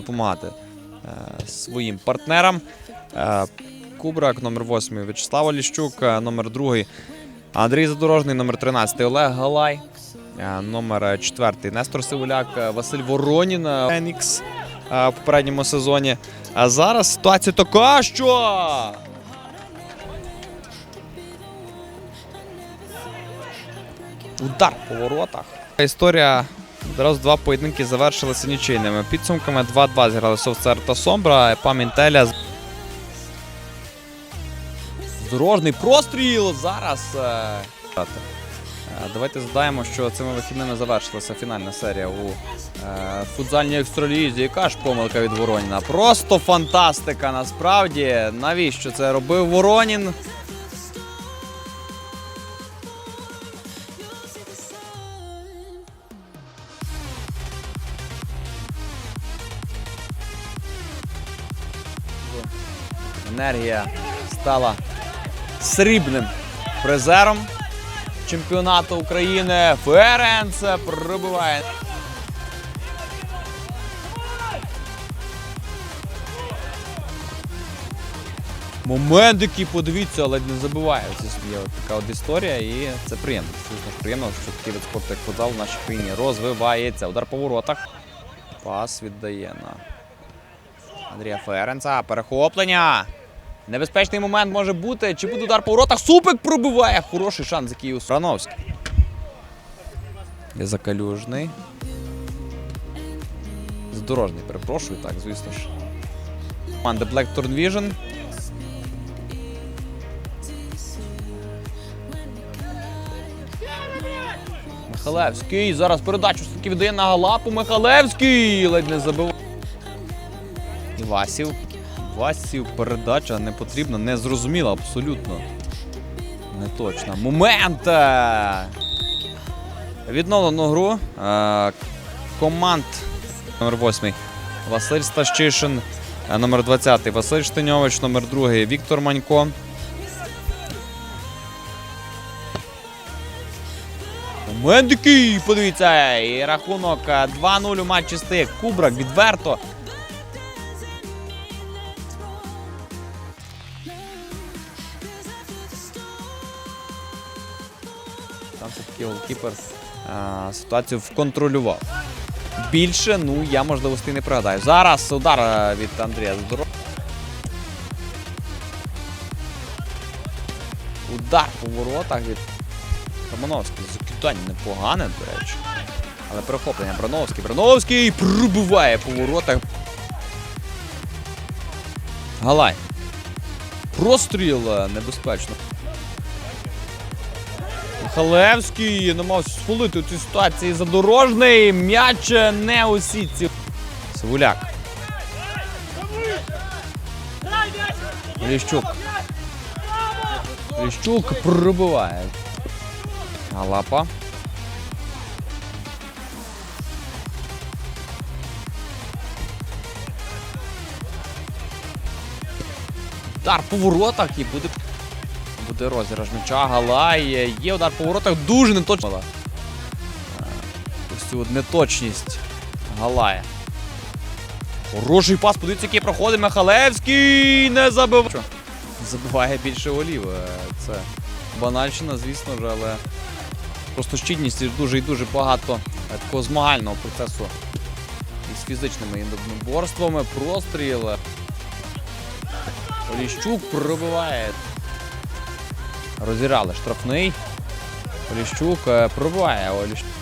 допомагати е, своїм партнерам. Е, Кубрак, номер 8 В'ячеслав Оліщук, е, номер 2 Андрій Задорожний, номер 13 Олег Галай, номер 4 Нестор Сивуляк, Василь Воронін, Фенікс в попередньому сезоні. А зараз ситуація така, що. Удар по воротах. Історія. Зараз два поєдинки завершилися нічийними. Підсумками 2-2 зіграли Совцер та Сомбра. Памінтеля. Здорожний простріл зараз. е, Е, Давайте згадаємо, що цими вихідними завершилася фінальна серія у е, футзальній екстралізі. Яка ж помилка від Вороніна? Просто фантастика насправді. Навіщо це робив Воронін? Енергія стала срібним призером чемпіонату України. Ференц пробиває. Момент, який подивіться, ледь не забиває. Це є така от історія, і це приємно. Ж приємно, що такий вид спорту, як футзал в нашій країні розвивається. Удар по воротах. Пас віддає на Андрія Ференца. Перехоплення. Небезпечний момент може бути. Чи буде удар по воротах? Супик пробиває. Хороший шанс, який у Срановський. Закалюжний. Здорожний, перепрошую, так, звісно ж. Команда Blackthorn Vision. Михалевський. Зараз передачу все-таки віддає на Галапу. Михалевський. Ледь не забив. Івасів. Васів передача не потрібна, не зрозуміла абсолютно. Не точно. Момент! е! Відновлено гру. Е, Команд номер 8 Василь Стащишин, е, номер 20 Василь Штиньович, номер 2 Віктор Манько. Момент подивіться, і рахунок е, 2-0 у матчі стик. Кубрак відверто. Там все-таки голкіпер а, ситуацію вконтролював. Більше, ну я можливостей не пригадаю. Зараз удар е, від Андрія Здоров. Удар по воротах від Романовський. Закидання непогане, до речі. Але перехоплення Брановський. Брановський пробиває по воротах. Галай. Простріл е, небезпечно. Михалевський намагався схвалити цю ситуацію задорожний. М'яч не у сітці. Сивуляк. Ліщук. Ліщук пробиває. Галапа. Удар по воротах і буде Буде розіграш м'яча, Галай. Є удар по воротах, дуже неточно. Ось цю неточність Галая. Хороший пас, подивіться, який проходить Михалевський. Не забиває. Забиває більше голів. Е, Це банальщина, звісно ж, але просто щільність дуже і дуже багато такого змагального процесу із фізичними єдиноборствами. Простріл. Оліщук пробиває. Розірали штрафний. Оліщук пробуває Оліщук.